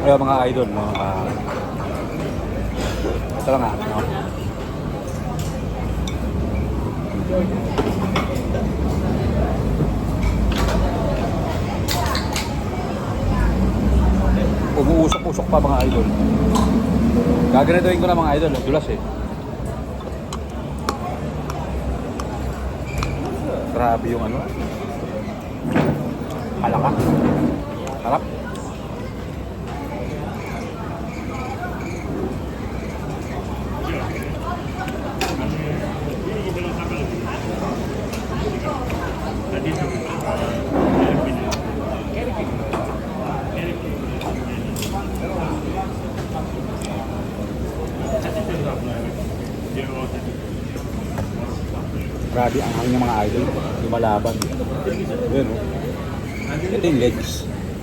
Kaya mga idol, no? ah, ito lang nga, no? Umuusok-usok pa mga idol. Gaganituin ko na mga idol, dulas eh. Grabe yung ano. Halaka. Harap. Grabe ang hangin ng mga idol. Lumalaban. Yun, oh. Ito yung legs.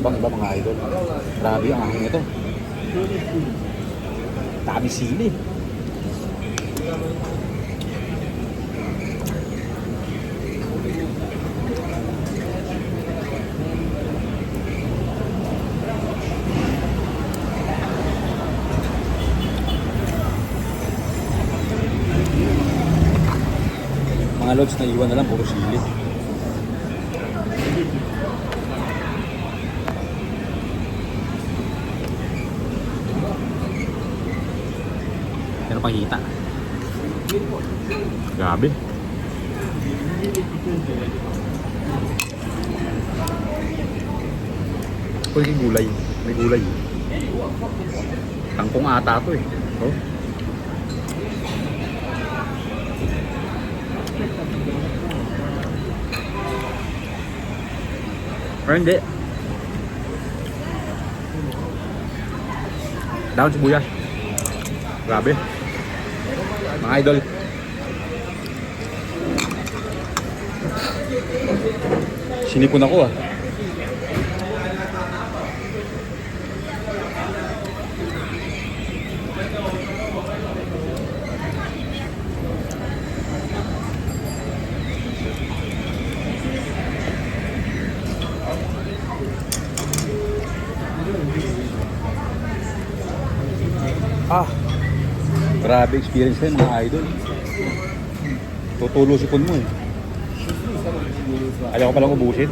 Ibang iba mga idol. Grabe ang hangin ito. Dami sili. Mga lods na iwan na lang, puro sili. Meron pang hita. Grabe. Uy, may gulay. May gulay. Tangkong ata to eh. Oh. cho bùi Down sibuyas. Grabe. Mga idol. Sinipon ako ah. Ah, grabe experience yan mga idol. Tutulo sipon mo eh. Ayaw ko palang ubusin.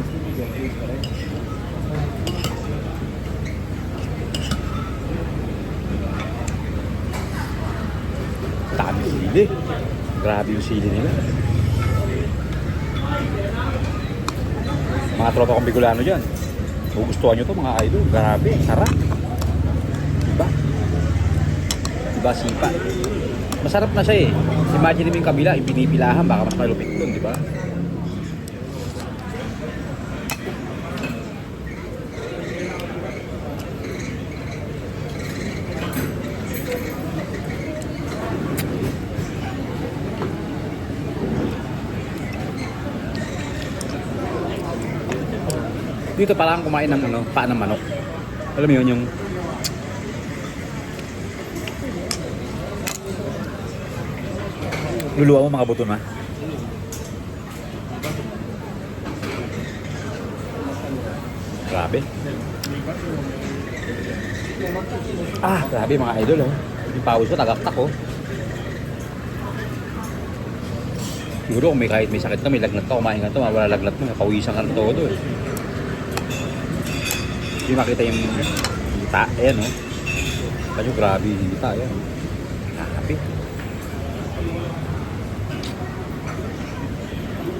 Dami sili. Grabe yung sili nila. Mga tropa kong Bicolano dyan. Gugustuhan nyo to mga idol. Grabe, sarap. Diba? Diba sipa? Masarap na siya eh. Imagine mo yung kabila, yung pinipilahan, baka mas malupit doon, di ba? Dito pala ang kumain ng ano, paa ng manok. Alam mo yun, yung Luluwa mo mga buto na. Grabe. Ah, grabe mga idol oh. Yung pawis ko, tagaktak oh. Siguro kung may kahit may sakit ka, may lagnat ka, kumain ka to, wala lagnat mo, pawisan ka na todo eh. Hindi makita yung hita, ayan oh. Kasi grabe yung hita, ayan. Grabe.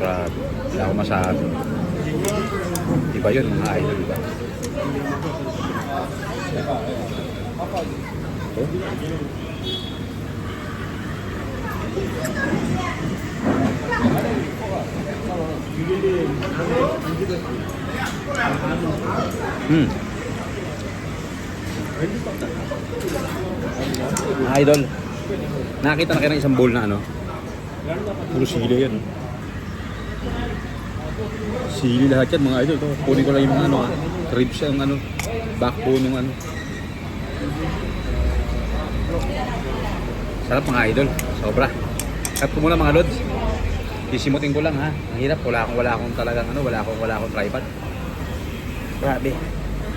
Grabe. Wala akong masabi. Iba yun mga idol, iba. Oh. Hmm. Idol, nakita na kayo ng isang bowl na ano? Puro sili yan. Sili lahat yan mga idol. To. Kunin ko lang yung mga ano, ah, ribs yung ano, backbone yung ano. Sarap mga idol, sobra. Ko muna mga lods. Sisimutin ko lang ha. Ang hirap, wala akong wala akong talagang ano, wala akong wala akong tripod. Grabe.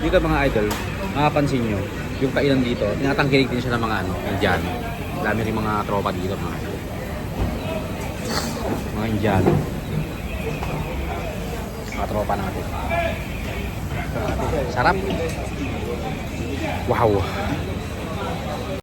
Dito mga idol, makapansin nyo, yung kainan dito, tinatangkilik din siya ng mga ano, Indiano. Dami rin mga tropa dito mga idol. Mga Indiano. Mga tropa natin. Sarap. Wow.